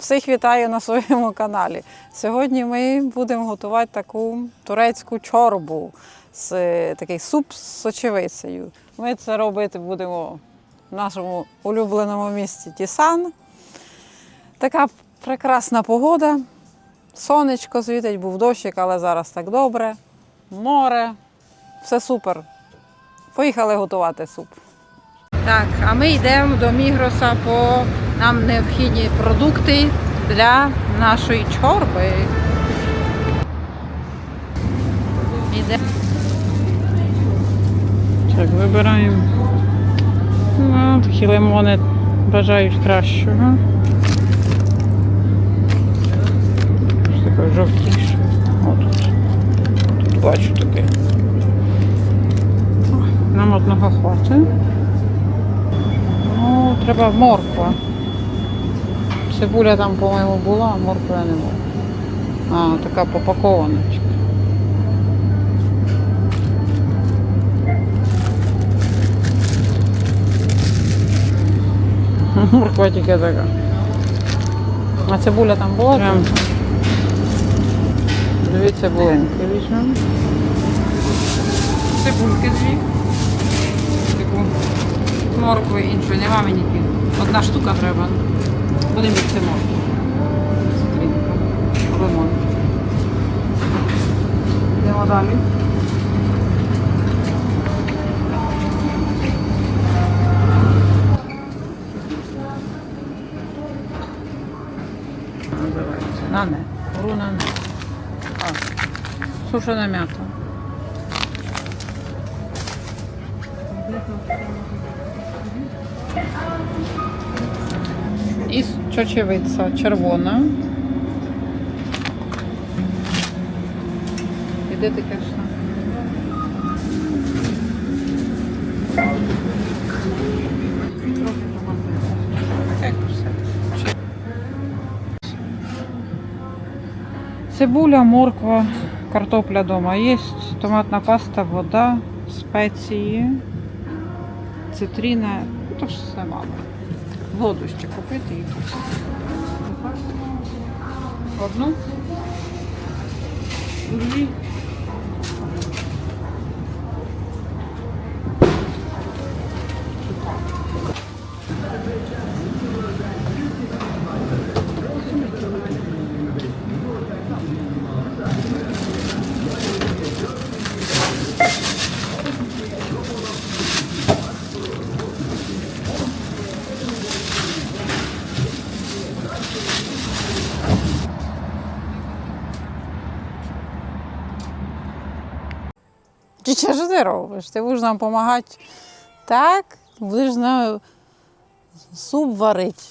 Всіх вітаю на своєму каналі. Сьогодні ми будемо готувати таку турецьку чорбу, з е, такий суп з сочевицею. Ми це робити будемо в нашому улюбленому місті Тісан. Така прекрасна погода. Сонечко світить, був дощик, але зараз так добре. Море. Все супер. Поїхали готувати суп. Так, а ми йдемо до Мігроса по нам необхідні продукти для нашої чорби. Іде. Так, вибираємо. Ну, такі лимони бажають кращого. Ось таке жовтіше. О, тут. Тут бачу таке. Нам одного хватить. Треба морква. Цибуля там, по-моєму, була, а моркви я не було. А, така попакована. Морква тільки така. А цибуля там була? Прям. Дві цибулинки візьмемо. Цибульки дві. Таку моркви іншої нема мені. пів. Одна штука треба. Будемо. Стрінка. Лимон. Йдемо далі. Називається. Нане. Руна. Сушена м'ята. Чочевиця червона. І де ти кажеш? Так, все. Цибуля, морква, картопля дома є, томатна паста, вода, спеції, цитрина, ну то ж все мало. Воду ще купити і все. Одну. Дві. Чи що ти робиш? Ти будеш нам допомагати так, будеш нам суп варити.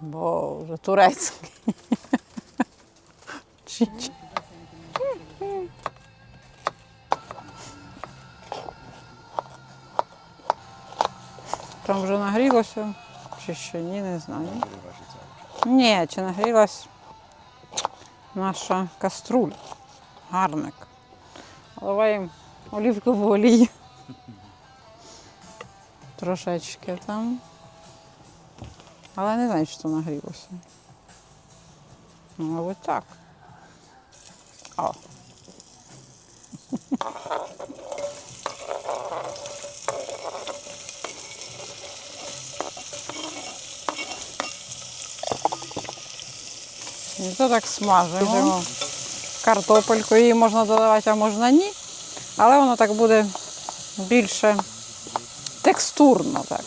Бо вже турецький. Там вже нагрілося, чи ще ні, не знаю. Ні, чи нагрілась наша каструля. Гарник. Наливаємо олівкову олію. Трошечки там. Але не знаю, що нагрілося. Ну, Мабуть, так. О. І то так смажимо. Картопельку її можна додавати, а можна ні. Але воно так буде більше текстурно так.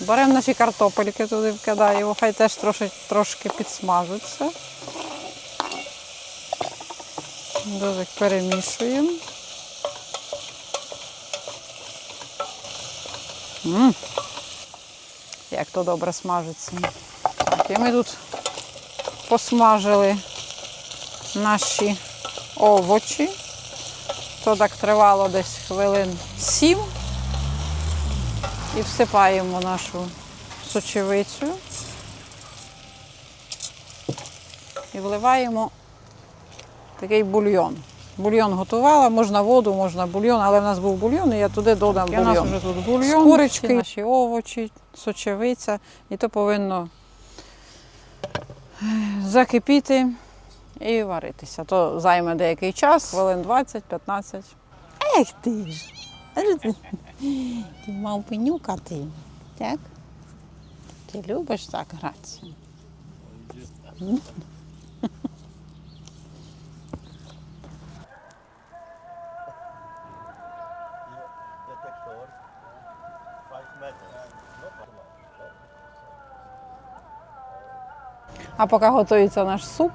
Беремо наші картопельки туди вкидаємо, хай теж трошки, трошки підсмажуться. Дуже перемішуємо. М, Як то добре смажиться. Так, і ми тут посмажили наші овочі. То так тривало десь хвилин сім. І всипаємо нашу сочевицю. І вливаємо такий бульйон. бульйон готувала, можна воду, можна бульйон, але в нас був бульйон, і я туди додам І у нас вже тут бульйон, курочки. наші овочі, сочевиця, і то повинно е, закипіти і варитися. То займе деякий час, хвилин 20-15. Ех ти ж. Ти- мав пенюкати. Так? Ти любиш так гратися? detector, 5 meters. No problem. А поки готується наш суп,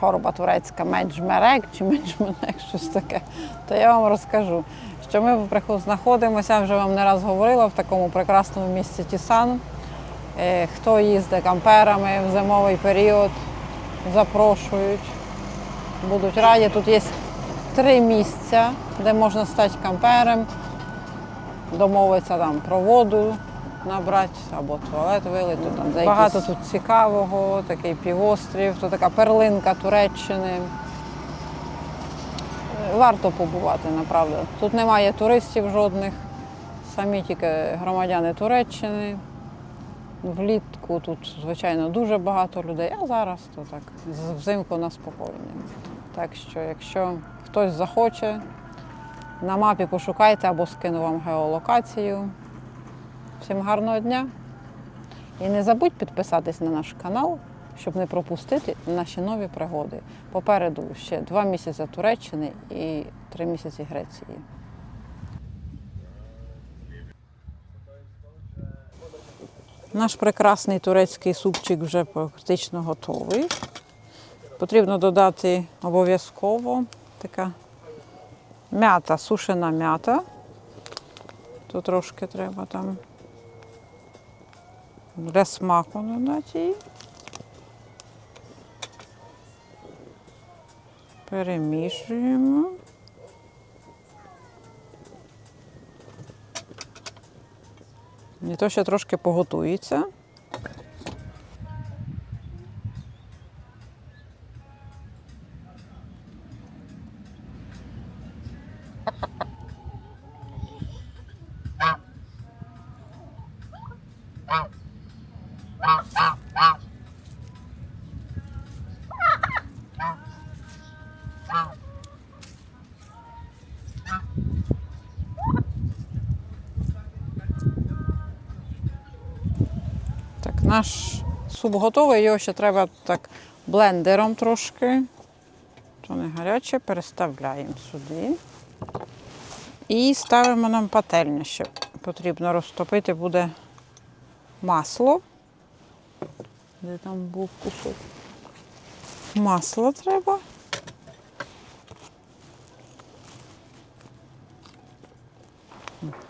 чорба турецька, меджмерек чи меджменек, щось таке, то я вам розкажу, що ми знаходимося, вже вам не раз говорила, в такому прекрасному місці Тісан. Е, Хто їздить камперами в зимовий період, запрошують, будуть раді. Тут є три місця, де можна стати кампером, домовитися там про воду набрати або туалет вилити. Там За багато якісь- тут цікавого, такий півострів, то така перлинка Туреччини. Варто побувати, направду. Тут немає туристів жодних, самі тільки громадяни Туреччини. Влітку тут, звичайно, дуже багато людей, а зараз то так, взимку на спокійно. Так що, якщо хтось захоче, на мапі пошукайте або скину вам геолокацію. Всім гарного дня! І не забудь підписатись на наш канал, щоб не пропустити наші нові пригоди. Попереду ще два місяці Туреччини і три місяці Греції. Наш прекрасний турецький супчик вже практично готовий. Потрібно додати обов'язково така м'ята, сушена м'ята. Тут трошки треба там смаку додати її. Перемішуємо. І то ще трошки поготується. Наш суп готовий, його ще треба так блендером трошки. То не гаряче, переставляємо сюди. І ставимо нам пательню ще. Потрібно розтопити буде масло. Де там був кусок? Масло треба.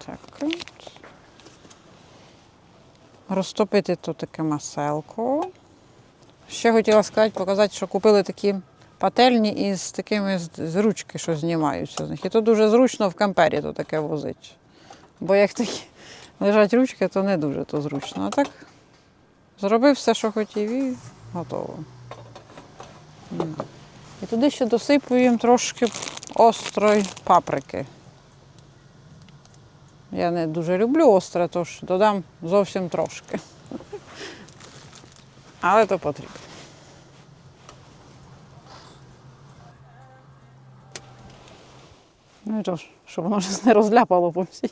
Так. Розтопити тут таке маселко. Ще хотіла сказати, показати, що купили такі пательні із такими з ручки, що знімаються з них. І то дуже зручно в кампері то таке возить. Бо як такі лежать ручки, то не дуже то зручно. А так зробив все, що хотів, і готово. І туди ще досипуємо трошки острої паприки. Я не дуже люблю остре, тож додам зовсім трошки. Але то потрібно. Ну і то ж, щоб воно ж не розляпало по всій.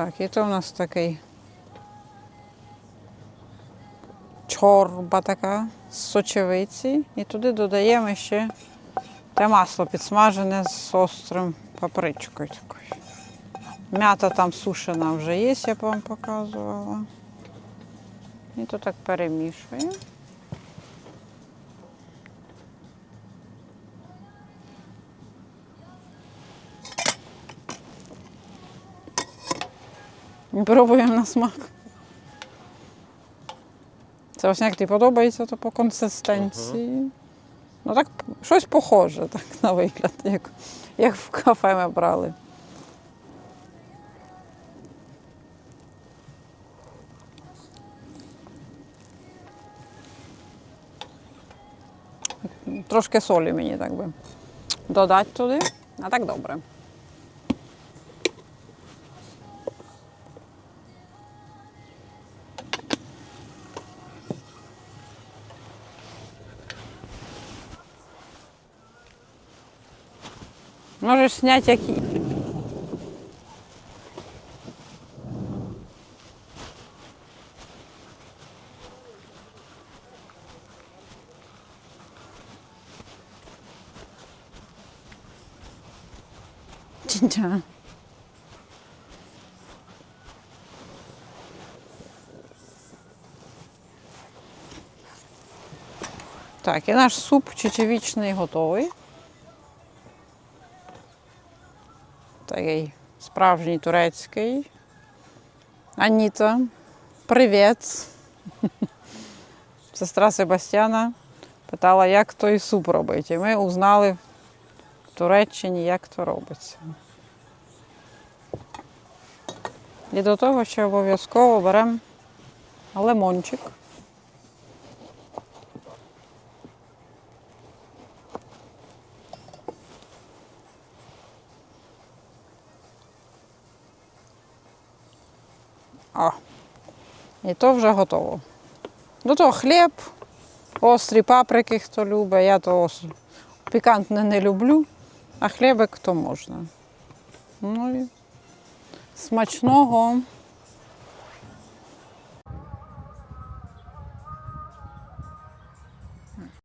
Так, і то у нас такий чорба така з сочевиці. І туди додаємо ще те масло підсмажене з острим папричкою такою. М'ята там сушена вже є, я б вам показувала. І то так перемішуємо. Пробуємо на смак. Це ось як тобі подобається, то по консистенції. Ну так щось похоже так, на вигляд, як, як в кафе ми брали. Трошки солі мені так би додати туди, а так добре. Можеш. 진짜. Так, і наш суп чечевічний готовий. Такий справжній турецький. Аніта, привіт. Сестра Себастьяна питала, як той суп робить. І ми узнали в Туреччині, як то робиться. І до того ще обов'язково беремо лимончик. О, і то вже готово. До того хліб, острі паприки, хто любить. Я то пікантне не люблю, а хлібик то можна. Ну і смачного.